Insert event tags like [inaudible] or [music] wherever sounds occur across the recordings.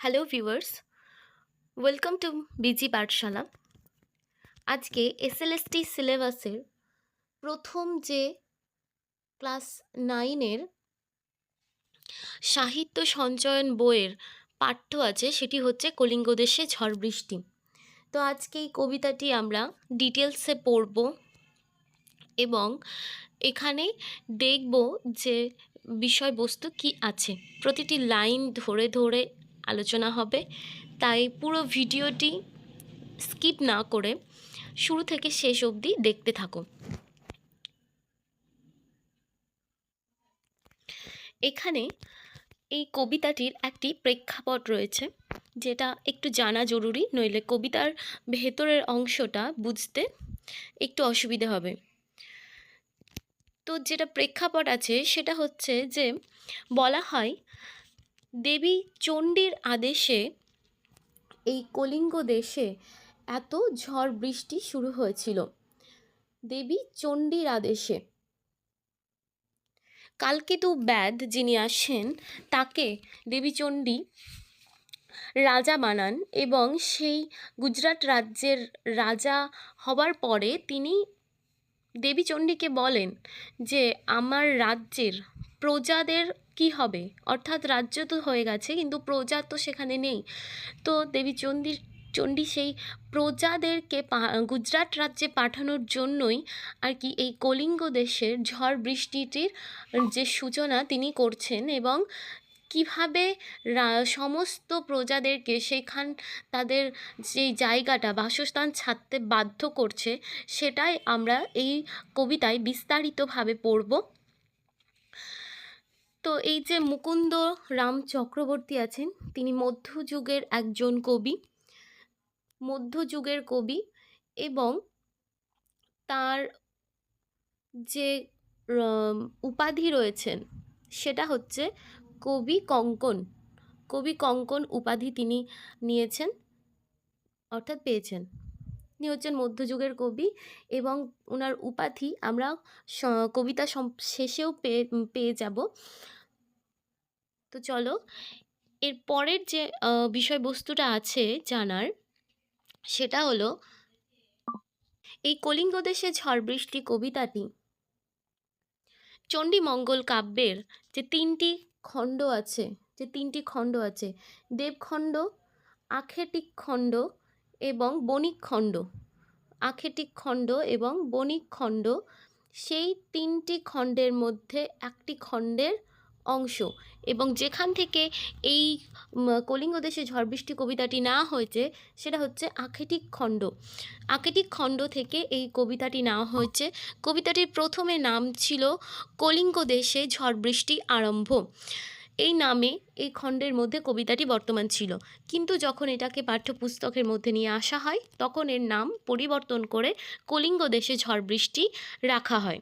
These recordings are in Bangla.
Hello viewers welcome to BG Pathshala আজকে এসএলএসটি সিলেবাসের প্রথম যে ক্লাস নাইনের সাহিত্য সঞ্চয়ন বইয়ের পাঠ্য আছে, সেটি হচ্ছে কলিঙ্গ দেশে ঝড় বৃষ্টি। তো আজকে এই কবিতাটি আমরা ডিটেলসে পড়ব এবং এখানে দেখব যে বিষয়বস্তু কি আছে। প্রতিটি লাইন ধরে ধরে আলোচনা হবে। তাই পুরো ভিডিওটি স্কিপ না করে শুরু থেকে শেষ অবধি দেখতে থাকো। এখানে এই কবিতাটির একটি প্রেক্ষাপট রয়েছে, যেটা একটু জানা জরুরি, নইলে কবিতার ভেতরের অংশটা বুঝতে একটু অসুবিধে হবে। তো যেটা প্রেক্ষাপট আছে, সেটা হচ্ছে যে বলা হয় দেবী চণ্ডীর আদেশে এই কলিঙ্গ দেশে এত ঝড় বৃষ্টি শুরু হয়েছিল। দেবী চণ্ডীর আদেশে। কালকেতু ব্যাদ যিনি আসেন, তাকে দেবী চণ্ডী রাজা বানান এবং সেই গুজরাট রাজ্যের রাজা হবার পরে তিনি দেবী চণ্ডীকে বলেন যে, আমার রাজ্যের প্রজাদের কি হবে? অর্থাৎ রাজ্য তো হয়ে গেছে, কিন্তু প্রজা তো সেখানে নেই। তো দেবী চণ্ডীর, চণ্ডী সেই প্রজাদেরকে গুজরাট রাজ্যে পাঠানোর জন্যই আর কি এই কলিঙ্গ দেশের ঝড় বৃষ্টিটির যে সূচনা তিনি করছেন এবং কীভাবে সমস্ত প্রজাদেরকে সেখান তাদের যে জায়গাটা, বাসস্থান ছাড়তে বাধ্য করছে, সেটাই আমরা এই কবিতায় বিস্তারিতভাবে পড়ব। তো এই যে মুকুন্দ রাম চক্রবর্তী আছেন, তিনি মধ্যযুগের একজন কবি, মধ্যযুগের কবি এবং তার যে উপাধি রয়েছেন, সেটা হচ্ছে কবি কঙ্কন। কবি কঙ্কন উপাধি তিনি নিয়েছেন, অর্থাৎ পেয়েছেন। তিনি হচ্ছেন মধ্যযুগের কবি এবং ওনার উপাধি আমরা কবিতা শেষেও পেয়ে পেয়ে যাব। তো চলো, এর পরের যে বিষয়বস্তুটা আছে জানার, সেটা হলো এই কলিঙ্গ দেশে ঝড় বৃষ্টি কবিতাটি চণ্ডীমঙ্গল কাব্যের যে তিনটি খণ্ড আছে, যে তিনটি খণ্ড আছে, দেবখণ্ড আখেটিক খণ্ড এবং বণিক খণ্ড আখেটিক খণ্ড এবং বণিক খণ্ড, সেই তিনটি খণ্ডের মধ্যে একটি খণ্ডের অংশ। এবং যেখান থেকে এই কলিঙ্গ দেশে ঝড় বৃষ্টি কবিতাটি না হয়েছে, সেটা হচ্ছে আখেটিক খণ্ড। আখেটিক খণ্ড থেকে এই কবিতাটি নেওয়া হয়েছে। কবিতাটির প্রথমে নাম ছিল কলিঙ্গ দেশে ঝড় বৃষ্টি আরম্ভ। এই নামে এই খণ্ডের মধ্যে কবিতাটি বর্তমান ছিল। কিন্তু যখন এটাকে পাঠ্যপুস্তকের মধ্যে নিয়ে আসা হয়, তখন এর নাম পরিবর্তন করে কলিঙ্গ দেশে ঝড় বৃষ্টি রাখা হয়।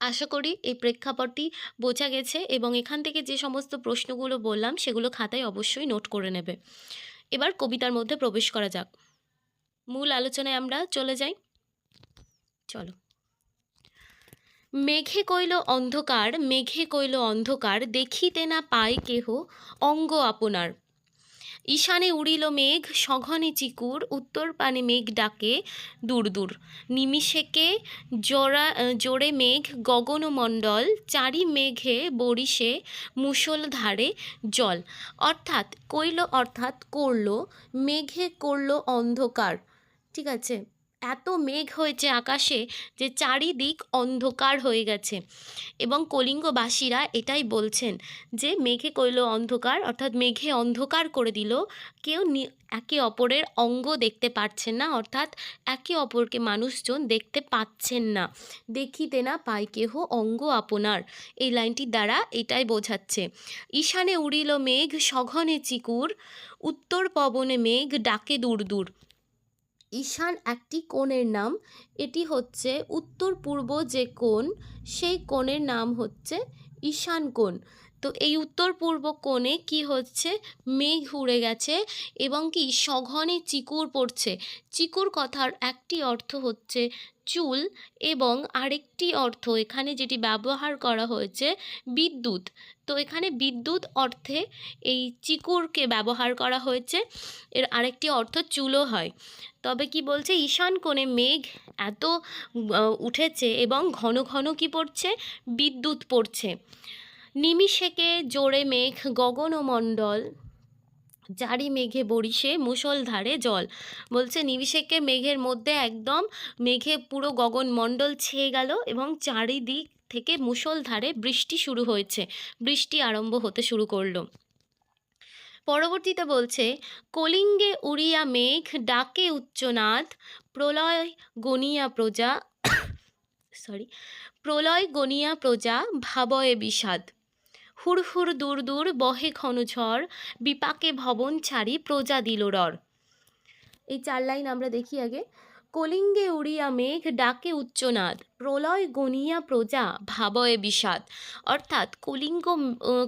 আশা করি এই প্রেক্ষাপটটি বোঝা গেছে এবং এখান থেকে যে সমস্ত প্রশ্নগুলো বললাম, সেগুলো খাতায় অবশ্যই নোট করে নেবে। এবার কবিতার মধ্যে প্রবেশ করা যাক। মূল আলোচনায় আমরা চলে যাই। চলো। মেঘে কইল অন্ধকার, মেঘে কইল অন্ধকার, দেখিতে না পায় কেহ অঙ্গ আপনার। ঈশানে উড়িল মেঘ, সঘনে চিকুর, উত্তর পানে মেঘ ডাকে দূর দূর। নিমিষেকে জোড়া জোরে মেঘ গগনমণ্ডল চারি মেঘে বরিশে মুষলধারে জল। অর্থাৎ কইল অর্থাৎ করল, মেঘে করল অন্ধকার। ঠিক আছে? এত মেঘ হয়েছে আকাশে যে চারিদিক অন্ধকার হয়ে গেছে। এবং কলিঙ্গবাসীরা এটাই বলছেন যে, মেঘে কইল অন্ধকার, অর্থাৎ মেঘে অন্ধকার করে দিল। কেউ একে অপরের অঙ্গ দেখতে পাচ্ছেন না, অর্থাৎ একে অপরকে মানুষজন দেখতে পাচ্ছেন না। দেখিতে না পাই কেহ অঙ্গ আপনার। এই লাইনটির দ্বারা এটাই বোঝাচ্ছে। ঈশানে উড়িল মেঘ, সঘনে চিকুর। উত্তর পবনে মেঘ, ডাকে দূর দূর। ঈশান একটি কোণের নাম। এটি হচ্ছে উত্তর পূর্ব যে কোণ, সেই কোণের নাম হচ্ছে ঈশান কোণ। তো এই উত্তর পূর্ব কোণে কি হচ্ছে? মেঘ উড়ে গেছে এবং কি সঘনে চিকুর পড়ছে। চিকুর কথার একটি অর্থ হচ্ছে চুল এবং আরেকটি অর্থ, এখানে যেটি ব্যবহার করা হয়েছে বিদ্যুৎ। তো এখানে বিদ্যুৎ অর্থে এই চিকুরকে ব্যবহার করা হয়েছে। এর আরেকটি অর্থ চুলও হয়। তবে কি বলছে, ঈশান কোণে মেঘ এত উঠেছে এবং ঘন ঘন কি পড়ছে? বিদ্যুৎ পড়ছে। নিমিষেকে জোরে মেঘ গগনমণ্ডল জারি মেঘে বরিশে মুষলধারে জল। বলছে, নিমিষেকে মেঘের মধ্যে একদম মেঘে পুরো গগন গগনমণ্ডল ছেয়ে গেল এবং চারিদিক থেকে মুষলধারে বৃষ্টি শুরু হয়েছে। বৃষ্টি আরম্ভ হতে শুরু করল। পরবর্তীতে বলছে, কলিঙ্গে উড়িয়া মেঘ ডাকে উচ্চনাদ, প্রলয় গনিয়া প্রজা [coughs] সরি প্রলয় গনিয়া প্রজা ভাবয়ে বিষাদ। হুর দূর দূর বহে ঘন ঝড় বিপাকে ভবন ছাড়ি প্রজা দিল রর এই চার লাইন আমরা দেখি আগে। কলিঙ্গে উড়িয়া মেঘ ডাকে উচ্চনাদ প্রলয় গনিয়া প্রজা ভাবয়ে বিষাদ। অর্থাৎ কলিঙ্গ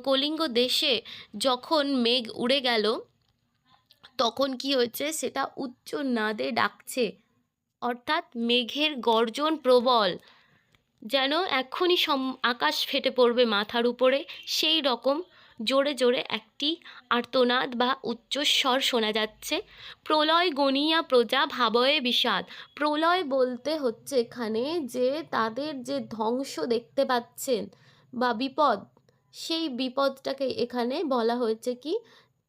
কলিঙ্গ দেশে যখন মেঘ উড়ে গেল, তখন কি হয়েছে? সেটা উচ্চ নাদে ডাকছে। অর্থাৎ মেঘের গর্জন প্রবল। যেন এক্ষুনি সম, আকাশ ফেটে পড়বে মাথার উপরে, সেই রকম জোরে জোরে একটি আর্তনাদ বা উচ্চস্বর শোনা যাচ্ছে। প্রলয় গনিয়া প্রজা ভাবয়ে বিষাদ। প্রলয় বলতে হচ্ছে এখানে যে তাদের যে ধ্বংস দেখতে পাচ্ছেন বা বিপদ, সেই বিপদটাকে এখানে বলা হয়েছে কি?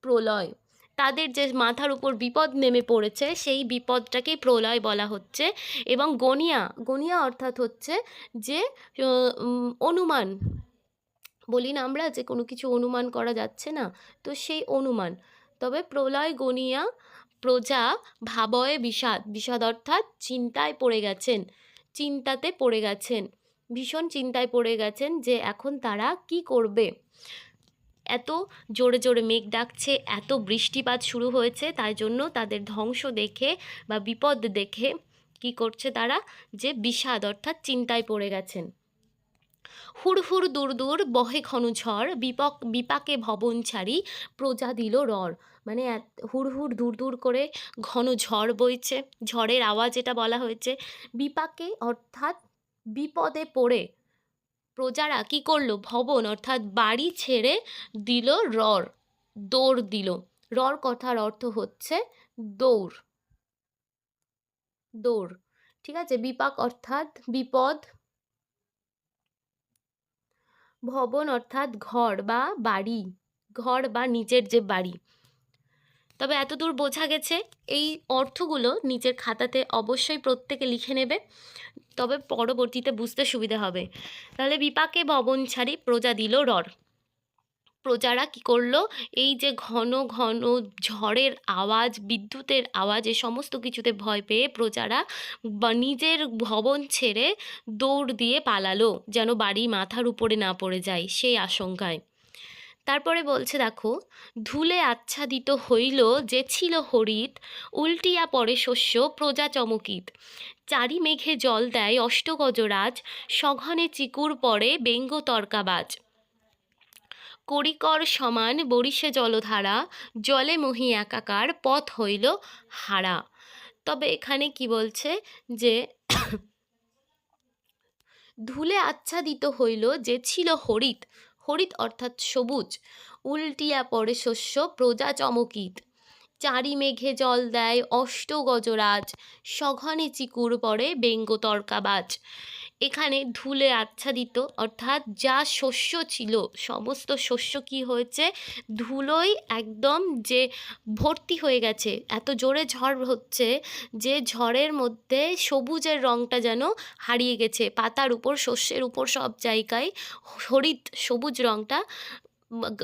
প্রলয়। তাদের যে মাথার উপর বিপদ নেমে পড়েছে, সেই বিপদটাকেই প্রলয় বলা হচ্ছে। এবং গনিয়া গনিয়া অর্থাৎ হচ্ছে যে অনুমান। বলি না আমরা যে কোনো কিছু অনুমান করা যাচ্ছে না, তো সেই অনুমান। তবে প্রলয়, গনিয়া প্রজা ভাবয়ে বিষাদ বিষাদ অর্থাৎ চিন্তায় পড়ে গেছেন, চিন্তাতে পড়ে গেছেন। ভীষণ চিন্তায় পড়ে গেছেন যে এখন তারা কি করবে? এত জোরে জোরে মেঘ ডাকছে, এত বৃষ্টিপাত শুরু হয়েছে, তাই জন্য তাদের ধ্বংস দেখে বা বিপদ দেখে কি করছে তারা? যে বিষাদ অর্থাৎ চিন্তায় পড়ে গেছেন। হুড় হুড় দূর দূর বহে ঘন ঝড়, বিপক, বিপাকে ভবন ছাড়ি প্রজা দিল রর মানে এত- হুড় হুড় দূর দূর করে ঘন ঝড় বইছে। ঝড়ের আওয়াজ এটা বলা হয়েছে, বিপাকে অর্থাৎ বিপদে পড়ে প্রজারা কি করল? ভবন অর্থাৎ বাড়ি ছেড়ে দিল রর দৌড় দিল। রর কথার অর্থ হচ্ছে দৌড়। দৌড়, ঠিক আছে? বিপাক অর্থাৎ বিপদ। ভবন অর্থাৎ ঘর বা বাড়ি, ঘর বা নিজের যে বাড়ি। তবে এতদূর বোঝা গেছে এই অর্থগুলো নিজের খাতাতে অবশ্যই প্রত্যেকে লিখে নেবে। তবে পরবর্তীতে বুঝতে সুবিধা হবে। তাহলে বিপাকে ভবন ছাড়ি প্রজা দিল রর। প্রজারা কি করল? এই যে ঘন ঘন ঝড়ের আওয়াজ, বিদ্যুতের আওয়াজ, এ সমস্ত কিছুতে ভয় পেয়ে প্রজারা নিজের ভবন ছেড়ে দৌড় দিয়ে পালালো, যেন বাড়ি মাথার উপরে না পড়ে যায় সেই আশঙ্কায়। তারপরে বলছে, দেখো, ধুলে আচ্ছাদিত হইল যে ছিল হরিত, উল্টিয়া পড়ে শস্য, প্রজা চমকিত। চারি মেঘে জল দেয় অষ্টগজরাজ, সঘনে চিকুর পড়ে বেঙ্গ তর্কাবাজ। করিকর সমান বরিশে জলধারা, জলে মহি একাকার পথ হইল হারা। তবে এখানে কি বলছে যে, [coughs] ধুলে আচ্ছাদিত হইল যে ছিল হরিত হরিত অর্থাৎ সবুজ, উল্টিয়া পড়ে শস্য, প্রজা চমকিত। চারি মেঘে জল দেয় অষ্ট গজরাজ, সঘনে চিকুর পড়ে ব্যঙ্গ তর্কাবাজ এখানে ধুলে আচ্ছাদিত, অর্থাৎ যা শস্য ছিল, সমস্ত শস্য কি হয়েছে? ধুলোই একদম যে ভর্তি হয়ে গেছে। এত জোরে ঝড় হচ্ছে যে ঝড়ের মধ্যে সবুজের রঙটা যেন হারিয়ে গেছে। পাতার উপর, শস্যের উপর সব জায়গায় হরিত সবুজ রঙটা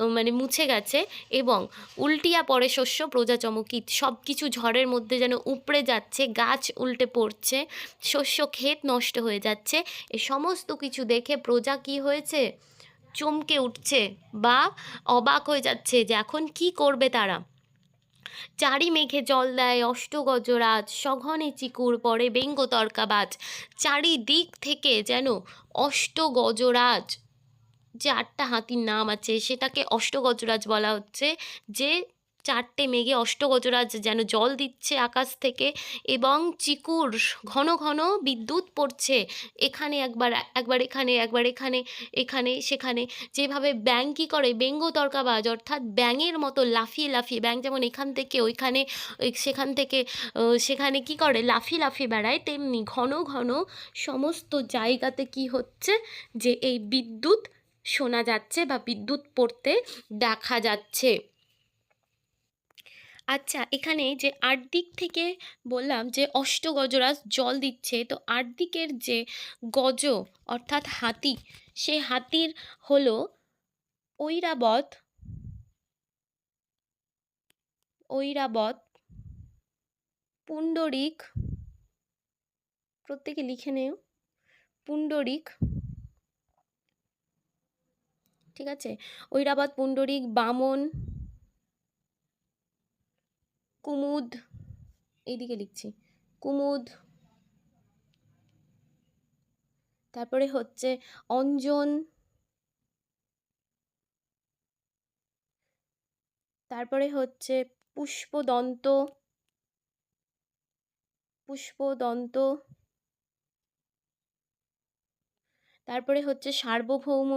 মানে মুছে গেছে এবং উল্টিয়া পড়ে শস্য, প্রজা চমকিত সব কিছু ঝড়ের মধ্যে যেন উপড়ে যাচ্ছে, গাছ উল্টে পড়ছে, শস্য ক্ষেত নষ্ট হয়ে যাচ্ছে, এ সমস্ত কিছু দেখে প্রজা কি হয়েছে? চমকে উঠছে বা অবাক হয়ে যাচ্ছে যে এখন কি করবে তারা? চারি মেঘে জল দেয় অষ্টগজরাজ, সঘনে চিকুর পড়ে ব্যঙ্গ তর্কাবাজ চারিদিক থেকে যেন অষ্টগজরাজ। যে আটটা হাতির নাম আছে, সেটাকে অষ্টগজরাজ বলা হচ্ছে, যে চারটে মেঘে অষ্টগজরাজ যেন জল দিচ্ছে আকাশ থেকে এবং চিকুর ঘন ঘন বিদ্যুৎ পড়ছে। এখানে একবার একবার এখানে একবার এখানে এখানে, সেখানে। যেভাবে ব্যাং কী করে? ব্যঙ্গ তর্কাবাজ, অর্থাৎ ব্যাঙের মতো লাফিয়ে লাফিয়ে ব্যাং যেমন এখান থেকে ওইখানে, ওই সেখান থেকে সেখানে কি করে? লাফিয়ে লাফিয়ে বেড়ায়, তেমনি ঘন ঘন সমস্ত জায়গাতে কি হচ্ছে? যে এই বিদ্যুৎ শোনা যাচ্ছে বা বিদ্যুৎ পড়তে দেখা যাচ্ছে। আচ্ছা এখানে যে আট দিক থেকে বললাম যে অষ্টগজরাজ জল দিচ্ছে, তো আট দিকের যে গজ অর্থাৎ হাতি সে হাতির হলো ঐরাবত ঐরাবত, পুণ্ডরিক, প্রত্যেকে লিখে নেও, পুণ্ডরিক ঠিক আছে? ঐরাবাদ, পুণ্ডরিক, বামন, কুমুদ, এইদিকে লিখছি। কুমুদ, তারপরে হচ্ছে অঞ্জন, তারপরে হচ্ছে পুষ্পদন্ত পুষ্পদন্ত, তারপরে হচ্ছে সার্বভৌম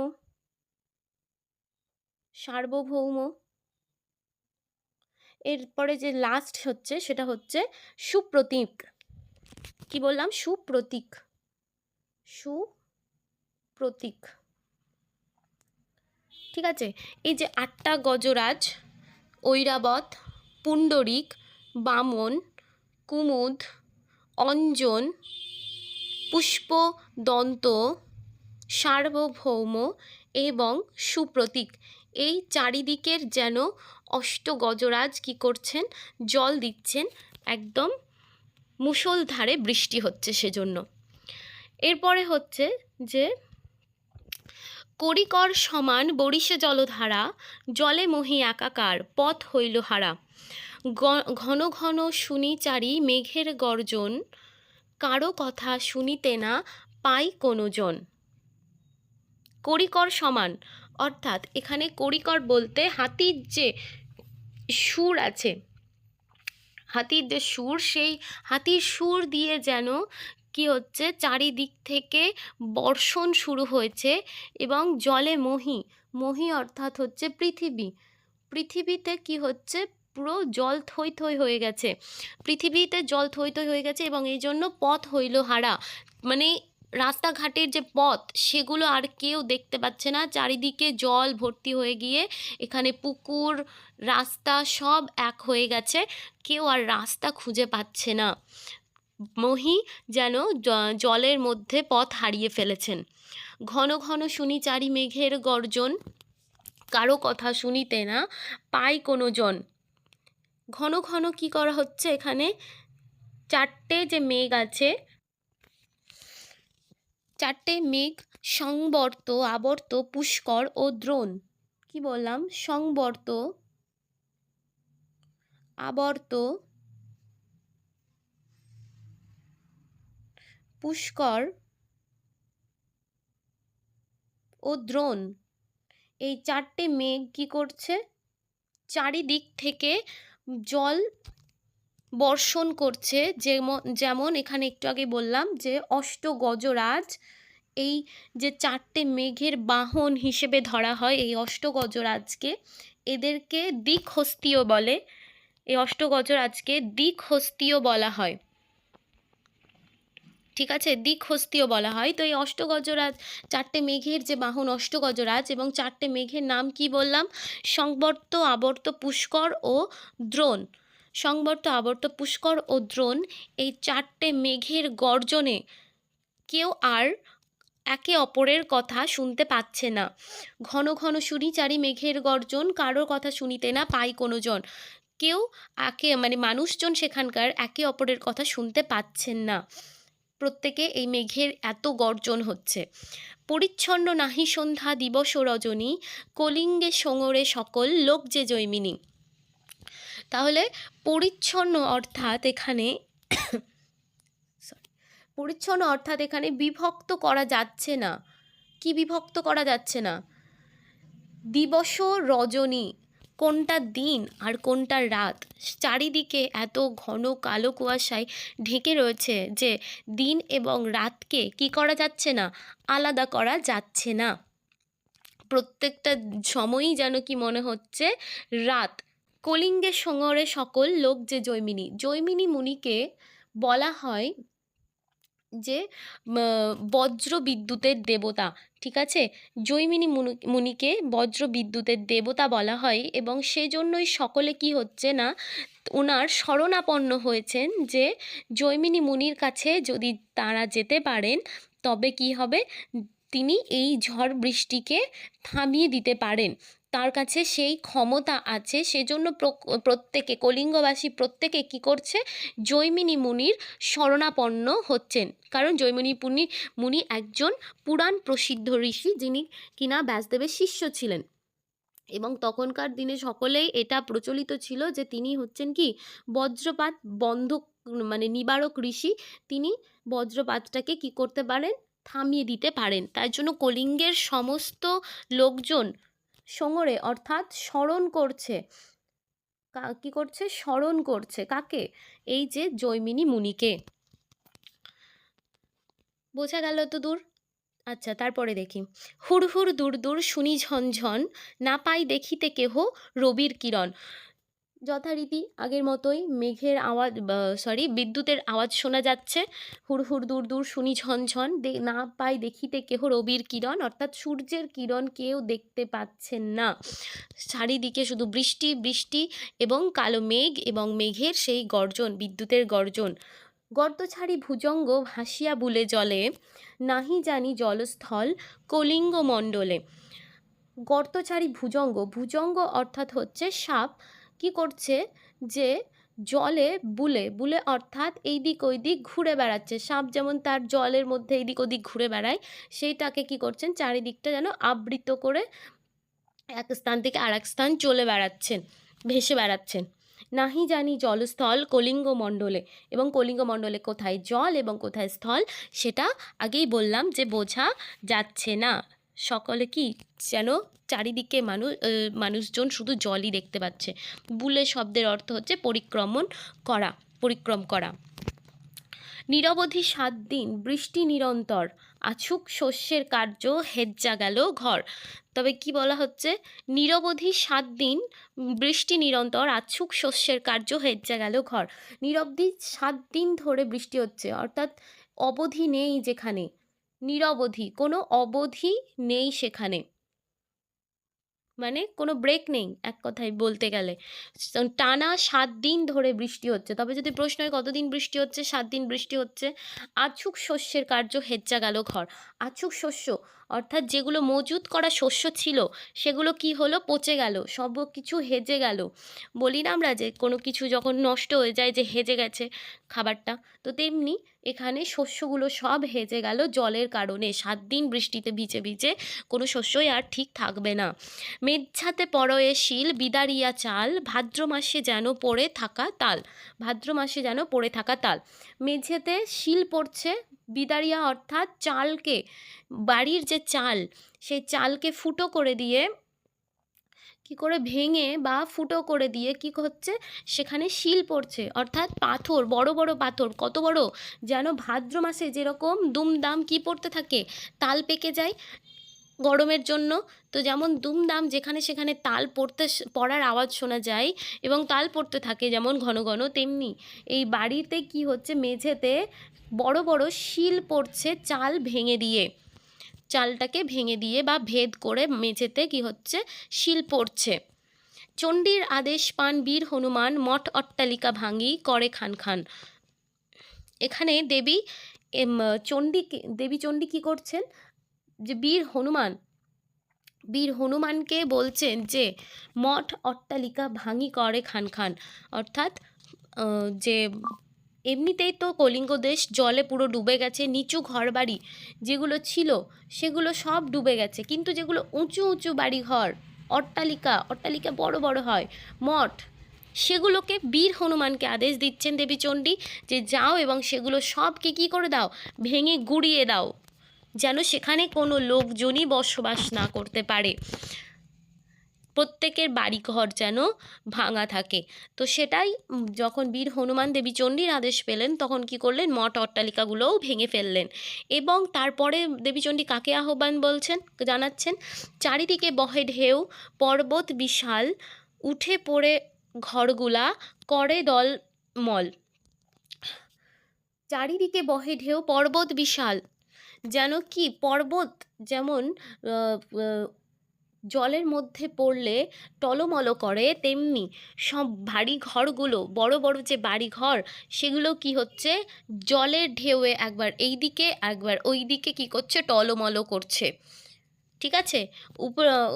সার্বভৌম। এরপরে যে লাস্ট হচ্ছে সেটা হচ্ছে সুপ্রতীক। কি বললাম? সুপ্রতীক। সুপ্রতীক। ঠিক আছে? এই যে আটটা গজরাজ, ঐরাবত, পুণ্ডরিক, বামন, কুমুদ, অঞ্জন, পুষ্পদন্ত, সার্বভৌম এবং সুপ্রতীক। এই চারিদিকের যেন অষ্ট গজরাজ কি করছেন, জল দিচ্ছেন, একদম মুষলধারে বৃষ্টি হচ্ছে সেজন্য। এরপরে হচ্ছে যে, করিকর সমান বরিশে জলধারা, জলে মহি একাকার, পথ হইল হারা। ঘন ঘন শুনি চারি মেঘের গর্জন, কারও কথা শুনিতে না পাই কোনো জন করিকর সমান অর্থাৎ এখানে করিকর বলতে হাতির যে সুর আছে, হাতির যে সুর, সেই হাতির সুর দিয়ে যেন কি হচ্ছে, চারিদিক থেকে বর্ষণ শুরু হয়েছে এবং জলে মহি মহি অর্থাৎ হচ্ছে পৃথিবী। পৃথিবীতে কি হচ্ছে, পুরো জল থই থই হয়ে গেছে। পৃথিবীতে জল থই থই হয়ে গেছে এবং এই জন্য পথ হইল হারা। মানে রাস্তাঘাটের যে পথ, সেগুলো আর কেউ দেখতে পাচ্ছে না। চারিদিকে জল ভর্তি হয়ে গিয়ে এখানে পুকুর, রাস্তা সব এক হয়ে গেছে। কেউ আর রাস্তা খুঁজে পাচ্ছে না। মহি যেন জলের মধ্যে পথ হারিয়ে ফেলেছেন। ঘন ঘন শুনি চারি মেঘের গর্জন। কারও কথা শুনিতে না পাই কোনো জন। ঘন ঘন কি করা হচ্ছে এখানে? চারটে যে মেঘ আছে চারটে মেঘ সংবর্ত, আবর্ত, পুষ্কর ও দ্রোণ। কি বললাম? সংবর্ত, আবর্ত, পুষ্কর ও দ্রোণ। এই চারটে মেঘ কি করছে? চারিদিক থেকে জল বর্ষণ করছে। যেমন যেমন এখানে একটু আগে বললাম যে, অষ্টগজরাজ এই যে চারটে মেঘের বাহন হিসেবে ধরা হয় এই অষ্টগজরাজকে, এদেরকে দিকহস্তীয় বলে, এই অষ্টগজরাজকে দিকহস্তীয় বলা হয়। ঠিক আছে? দিকহস্তীয় বলা হয়। তো এই অষ্টগজরাজ, চারটে মেঘের যে বাহন অষ্টগজরাজ এবং চারটে মেঘের নাম কি বললাম? সংবর্ত, আবর্ত, পুষ্কর ও দ্রোণ। সংবর্ত আবর্ত পুষ্কর ও দ্রোণ এই চারটে মেঘের গর্জনে কেউ আর একে অপরের কথা শুনতে পাচ্ছে না। ঘন ঘন শুনি চারি মেঘের গর্জন কারোর কথা শুনিতে না পাই কোনো জন কেউ একে মানে মানুষজন সেখানকার একে অপরের কথা শুনতে পাচ্ছেন না। প্রত্যেকে এই মেঘের এত গর্জন হচ্ছে। পরিচ্ছন্ন নাহি সন্ধ্যা দিবস রজনী, কলিঙ্গে সোঙরে সকল লোক যে জৈমিনী। তাহলে পরিচ্ছন্ন অর্থাৎ এখানে [coughs] পরিচ্ছন্ন অর্থাৎ এখানে বিভক্ত করা যাচ্ছে না। কি বিভক্ত করা যাচ্ছে না? দিবস রজনী, কোনটা দিন আর কোনটা রাত? চারিদিকে এত ঘন কালো কুয়াশায় ঢেকে রয়েছে যে দিন এবং রাতকে কি করা যাচ্ছে না? আলাদা করা যাচ্ছে না। প্রত্যেকটা সময়ই যেন কি মনে হচ্ছে, রাত। কলিঙ্গের সঙ্গরে সকল লোক যে জৈমিনী জৈমিনী মুনিকে বলা হয় যে বজ্র বিদ্যুতের দেবতা, ঠিক আছে? জৈমিনী মুনি, মুনিকে বজ্র বিদ্যুতের দেবতা বলা হয় এবং সেজন্যই সকলে কি হচ্ছে না ওনার শরণাপন্ন হয়েছেন যে, জৈমিনী মুনির কাছে যদি তারা যেতে পারেন, তবে কি হবে? তিনি এই ঝড় বৃষ্টিকে থামিয়ে দিতে পারেন। তার কাছে সেই ক্ষমতা আছে, সেজন্য প্রত্যেকে, কলিঙ্গবাসী প্রত্যেকে কি করছে? জৈমিনী মুনির শরণাপন্ন হচ্ছেন। কারণ জৈমিনী মুনি মুনি একজন পুরাণ প্রসিদ্ধ ঋষি যিনি কিনা ব্যাসদেবের শিষ্য ছিলেন। এবং তখনকার দিনে সকলেই এটা প্রচলিত ছিল যে তিনি হচ্ছেন কি? বজ্রপাত বন্ধ মানে নিবারক ঋষি। তিনি বজ্রপাতটাকে কি করতে পারেন? থামিয়ে দিতে পারেন। তার জন্য কলিঙ্গের সমস্ত লোকজন সঙরে, অর্থাৎ স্মরণ করছে। কি করছে? স্মরণ করছে। কাকে? এই যে জৈমিনী মুনিকে। বোঝা গেল তো দূর? আচ্ছা তারপরে দেখি। হুড় হুড় দূর দূর শুনি ঝনঝন, না পাই দেখিতে কেহ রবির কিরণ। যথারীতি আগের মতোই মেঘের আওয়াজ সরি বিদ্যুতের আওয়াজ শোনা যাচ্ছে। হুড় হুড় দূর দূর শুনি ঝনঝন না পাই দেখিতে কেহ রবির কিরণ, অর্থাৎ সূর্যের কিরণ কেউ দেখতে পাচ্ছেন না। চারিদিকে শুধু বৃষ্টি বৃষ্টি এবং কালো মেঘ এবং মেঘের সেই গর্জন, বিদ্যুতের গর্জন। গর্ত ছাড়ি ভুজঙ্গ ভাসিয়া বুলে জলে, নাহি জানি জলস্থল কলিঙ্গ মণ্ডলে গর্তচারী ভুজঙ্গ ভুজঙ্গ অর্থাৎ হচ্ছে সাপ কি করছে? যে জলে বুলে বুলে অর্থাৎ এই দিক ওই দিক ঘুরে বেড়াচ্ছে। সাপ যেমন তার জলের মধ্যে এদিক ওদিক ঘুরে বেড়ায়, সেইটাকে কি করছেন? চারিদিকটা যেন আবৃত করে এক স্থান থেকে আর এক স্থান চলে বেড়াচ্ছেন, ভেসে বেড়াচ্ছেন। নাহি জানি জলস্থল কলিঙ্গ মণ্ডলে এবং কলিঙ্গ মণ্ডলে কোথায় জল এবং কোথায় স্থল, সেটা আগেই বললাম যে বোঝা যাচ্ছে না। সকলে কি যেন চারিদিকে মানুষ মানুষজন শুধু জলই দেখতে পাচ্ছে। বুলে শব্দের অর্থ হচ্ছে পরিক্রমণ করা, পরিক্রম করা। নিরবধি সাত দিন, বৃষ্টি নিরন্তর, আছুক শস্যের কার্য হেজ্জা গেল ঘর। তবে কি বলা হচ্ছে? নিরবধি সাত দিন, বৃষ্টি নিরন্তর, আছুক শস্যের কার্য হেজ্জা গেল ঘর। নিরবধি সাত দিন ধরে বৃষ্টি হচ্ছে, অর্থাৎ অবধি নেই যেখানে। নিরবধি, কোনো অবধি নেই সেখানে। মানে কোনো ব্রেক নেই এক কথায় বলতে গেলে। টানা সাত দিন ধরে বৃষ্টি হচ্ছে। তবে যদি প্রশ্ন হয় কতদিন বৃষ্টি হচ্ছে, সাত দিন বৃষ্টি হচ্ছে আছুক শস্যের কার্য হেজ্জা গেল ঘর। আছুক শস্য অর্থাৎ যেগুলো মজুত করা শস্য ছিল, সেগুলো কি হলো? পচে গেল, সব কিছু হেজে গেল। বলি না আমরা যে কোনো কিছু যখন নষ্ট হয়ে যায় যে হেজে গেছে খাবারটা, তো তেমনি এখানে শস্যগুলো সব হেজে গেল জলের কারণে। সাত দিন বৃষ্টিতে ভিজে ভিজে কোনো শস্যই আর ঠিক থাকবে না। মেঝাতে পরয়ে শিল, বিদারিয়া চাল, ভাদ্র মাসে যেন পড়ে থাকা তাল, ভাদ্র মাসে যেন পড়ে থাকা তাল। মেঝেতে শিল পড়ছে বিদারিয়া অর্থাৎ চালকে, বাড়ির যে চাল, সেই চালকে ফুটো করে দিয়ে কি করে ভেঙে বা ফুটো করে দিয়ে কি হচ্ছে? সেখানে শিল পড়ছে। অর্থাৎ পাথর, বড় বড় পাথর, কত বড়? যেন ভাদ্র মাসে যেরকম দুমদাম কি পড়তে থাকে? তাল পেকে যায় গরমের জন্য। তো যেমন দুমদাম যেখানে সেখানে তাল পড়তে পড়ার আওয়াজ শোনা যায় এবং তাল পড়তে থাকে যেমন ঘন ঘন তেমনি। এই বাড়িতে কি হচ্ছে মেঝেতে বড় বড় শিল পড়ছে চাল ভেঙে দিয়ে। চালটাকে ভেঙে দিয়ে বা ভেদ করে মেঝেতে কি হচ্ছে? শিল পড়ছে। চণ্ডীর আদেশ পান বীর হনুমান, মঠ অট্টালিকা ভাঙি, করে খান খান। এখানে দেবী চণ্ডী দেবী চণ্ডী কী করছেন? যে বীর হনুমান, বীর হনুমানকে বলছেন যে, মঠ অট্টালিকা ভাঙি করে খান খান। অর্থাৎ যে এমনিতেই তো কলিঙ্গ দেশ, জলে পুরো ডুবে গেছে, নিচু ঘরবাড়ি যেগুলো ছিল, সেগুলো সব ডুবে গেছে। কিন্তু যেগুলো উঁচু উঁচু বাড়ি ঘর অট্টালিকা অট্টালিকা বড় বড় হয়, মঠ, সেগুলোকে বীর হনুমানকে আদেশ দিচ্ছেন দেবী চণ্ডী যে, যাও এবং সেগুলো সবকে কী করে দাও? ভেঙে গুড়িয়ে দাও। যেন সেখানে কোনো লোকজনই বসবাস না করতে পারে। প্রত্যেকের বাড়িঘর যেন ভাঙা থাকে। তো সেটাই যখন বীর হনুমান দেবী চণ্ডীর আদেশ পেলেন, তখন কি করলেন? মঠ অট্টালিকাগুলোও ভেঙে ফেললেন। এবং তারপরে দেবীচণ্ডী কাকে আহ্বান বলছেন? জানাচ্ছেন, চারিদিকে বহে ঢেউ, পর্বত বিশাল, উঠে পড়ে ঘরগুলা, করে দল মল। চারিদিকে বহে ঢেউ, পর্বত বিশাল যেন কি পর্বত যেমন জলের মধ্যে পড়লে টলমল করে, তেমনি সব বাড়ি ঘরগুলো, বড় বড় যে বাড়ি ঘর, সেগুলো কি হচ্ছে? জলের ঢেউয়ে একবার এই দিকে একবার ওই দিকে কী করছে? টলমল করছে। ঠিক আছে?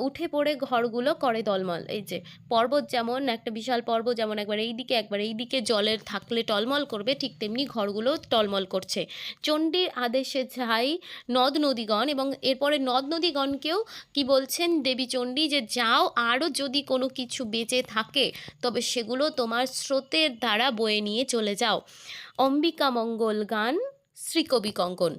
উঠে পড়ে ঘরগুলো করে দলমল এই যে, পর্বত যেমন একটা বিশাল পর্বত, যেমন একবার এই দিকে একবার এই দিকে জলের থাকলে টলমল করবে, ঠিক তেমনি ঘরগুলো টলমল করছে। চণ্ডীর আদেশে যাই নদ নদীগণ এবং এরপরে নদ নদীগণকেও কি বলছেন দেবী চণ্ডী যে, যাও, আরও যদি কোনো কিছু বেঁচে থাকে, তবে সেগুলো তোমার স্রোতের দ্বারা বয়ে নিয়ে চলে যাও। অম্বিকা মঙ্গল গান, শ্রীকবি কঙ্কন।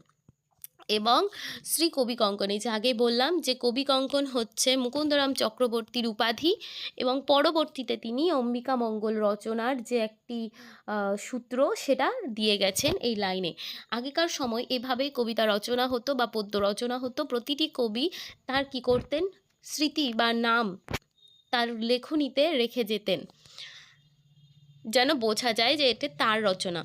এবং শ্রী কবি কঙ্কন। এই যে আগে বললাম যে কবি কঙ্কন হচ্ছে মুকুন্দরাম চক্রবর্তীর উপাধি এবং পরবর্তীতে তিনি অম্বিকা মঙ্গল রচনার যে একটি সূত্র সেটা দিয়ে গেছেন এই লাইনে। আগেকার সময় এভাবেই কবিতা রচনা হতো বা পদ্য রচনা হতো। প্রতিটি কবি তার কি করতেন? স্মৃতি বা নাম তার লেখনীতে রেখে যেতেন। যেন বোঝা যায় যে এতে তার রচনা।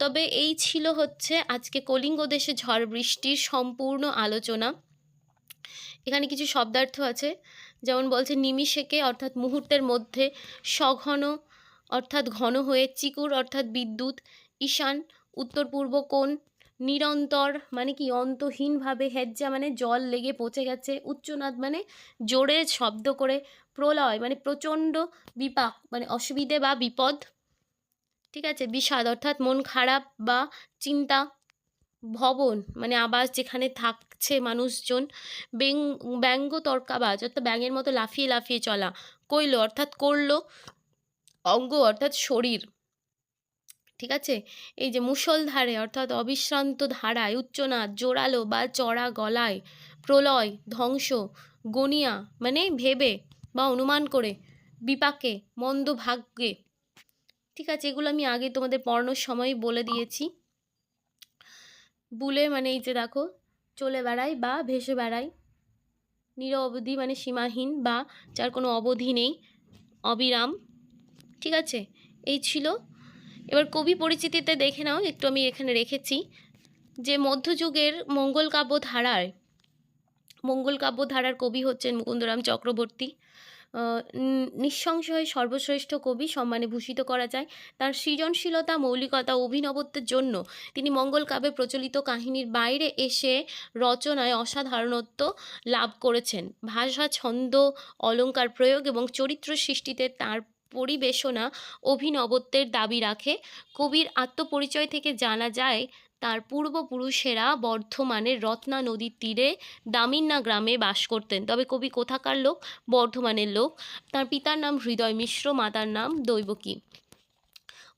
তবে এই ছিল হচ্ছে আজকে কলিঙ্গ দেশে ঝড় বৃষ্টির সম্পূর্ণ আলোচনা। এখানে কিছু শব্দার্থ আছে, যেমন বলছে, নিমিষেকে অর্থাৎ মুহূর্তের মধ্যে সঘন অর্থাৎ ঘন হয়ে চিকুর অর্থাৎ বিদ্যুৎ ঈশান, উত্তর পূর্ব কোণ, নিরন্তর মানে কি অন্তহীনভাবে হেজ্জা মানে জল লেগে পচে গেছে, উচ্চনাদ মানে জোরে শব্দ করে প্রলয় মানে প্রচণ্ড বিপাক মানে অসুবিধে বা বিপদ। ঠিক আছে? বিষাদ, অর্থাৎ মন খারাপ বা চিন্তা, ভবন মানে আবাস যেখানে থাকছে মানুষজন বেং ব্যঙ্গ তর্কাবাজ, অর্থাৎ ব্যাঙের মতো লাফিয়ে লাফিয়ে চলা কইল অর্থাৎ করল, অঙ্গ, অর্থাৎ শরীর। ঠিক আছে? এই যে মুষলধারে অর্থাৎ অবিশ্রান্ত ধারায়, উচ্চনাদ, জোরালো বা চড়া গলায়, প্রলয়, ধ্বংস, গনিয়া মানে ভেবে বা অনুমান করে, বিপাকে মন্দ ভাগ্যে ঠিক আছে, এগুলো আমি আগে তোমাদের পড়ানোর সময় বলে দিয়েছি। বুলে মানে এই যে দেখো, চলে বেড়ায় বা ভেসে বেড়ায় নিরবধি মানে সীমাহীন বা যার কোনো অবধি নেই, অবিরাম। ঠিক আছে, এই ছিল। এবার কবি পরিচিতিতে দেখে নাও, একটু আমি এখানে রেখেছি যে মধ্যযুগের মঙ্গল কাব্য ধারার মঙ্গল কাব্য ধারার কবি হচ্ছেন মুকুন্দরাম চক্রবর্তী। নিঃসংশয়ে সর্বশ্রেষ্ঠ কবি সম্মানে ভূষিত করা যায়। তার সৃজনশীলতা, মৌলিকতা, অভিনবত্বের জন্য তিনি মঙ্গল কাব্যে প্রচলিত কাহিনীর বাইরে এসে রচনায় অসাধারণত্ব লাভ করেছেন। ভাষা, ছন্দ অলঙ্কার প্রয়োগ এবং চরিত্র সৃষ্টিতে তার পরিবেশনা অভিনবত্বের দাবি রাখে। কবির আত্মপরিচয় থেকে জানা যায় তার পূর্বপুরুষেরা বর্ধমানের রত্না নদীর তীরে দামিন্না গ্রামে বাস করতেন। তবে কবি কোথাকার লোক? বর্ধমানের লোক। তার পিতার নাম হৃদয় মিশ্র, মাতার নাম দৈবকী।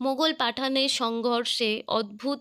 মোগল পাঠানের সংঘর্ষে অদ্ভুত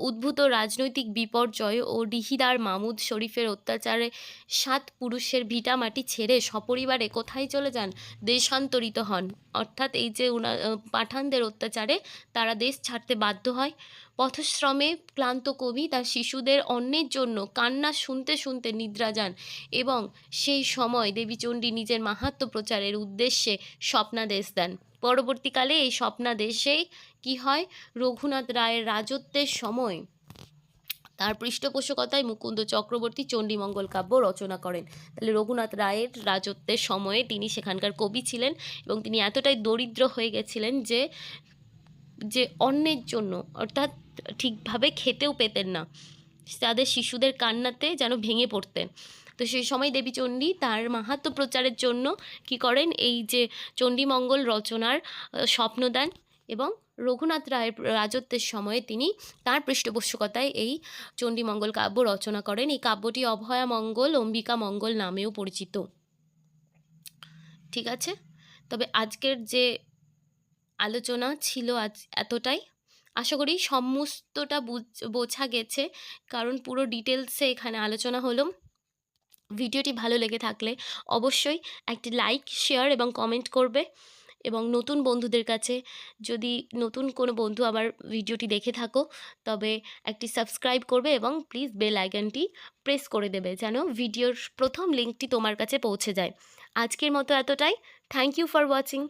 উদ্ভূত রাজনৈতিক বিপর্যয় ও ডিহিদার মামুদ শরীফের অত্যাচারে সাত পুরুষের ভিটামাটি ছেড়ে সপরিবারে কোথায় চলে যান? দেশান্তরিত হন। অর্থাৎ এই যে উনা পাঠানদের অত্যাচারে তারা দেশ ছাড়তে বাধ্য হয়। পথশ্রমে ক্লান্ত কবি তার শিশুদের অন্যের জন্য কান্না শুনতে শুনতে নিদ্রা যান এবং সেই সময় দেবীচণ্ডী নিজের মাহাত্ম্য প্রচারের উদ্দেশ্যে স্বপ্নাদেশ দেন। পরবর্তীকালে এই স্বপ্নাদেশেই কি হয়? রঘুনাথ রায়ের রাজত্বের সময় তার পৃষ্ঠপোষকতায় মুকুন্দ চক্রবর্তী চণ্ডীমঙ্গল কাব্য রচনা করেন। তাহলে রঘুনাথ রায়ের রাজত্বের সময়ে তিনি সেখানকার কবি ছিলেন এবং তিনি এতটাই দরিদ্র হয়ে গেছিলেন যে যে অন্যের জন্য, অর্থাৎ ঠিকভাবে খেতেও পেতেন না। তাদের শিশুদের কান্নাতে যেন ভেঙে পড়তেন। তো সেই সময় দেবী চণ্ডী তার মাহাত্ম্য প্রচারের জন্য কি করেন? এই যে চণ্ডীমঙ্গল রচনার আহ, স্বপ্ন দেন এবং রঘুনাথ রায়ের রাজত্বের সময়ে তিনি তার পৃষ্ঠপোষকতায় এই চণ্ডীমঙ্গল কাব্য রচনা করেন। এই কাব্যটি অভয়া মঙ্গল অম্বিকা মঙ্গল নামেও পরিচিত। ঠিক আছে? তবে আজকের যে আলোচনা ছিল আজ এতটাই। আশা করি সমস্তটা বুঝ- বোঝা গেছে কারণ পুরো ডিটেলসে এখানে আলোচনা হলো। ভিডিওটি ভালো লেগে থাকলে অবশ্যই একটি লাইক শেয়ার এবং কমেন্ট করবে। এবং নতুন বন্ধুদের কাছে যদি নতুন কোনো বন্ধু আবার ভিডিওটি দেখে থাকো, তবে একটি সাবস্ক্রাইব করবে এবং প্লিজ বেল আইকনটি প্রেস করে দেবে যেন ভিডিওর প্রথম লিঙ্কটি তোমার কাছে পৌঁছে যায়। আজকের মতো এতটাই। Thank you for watching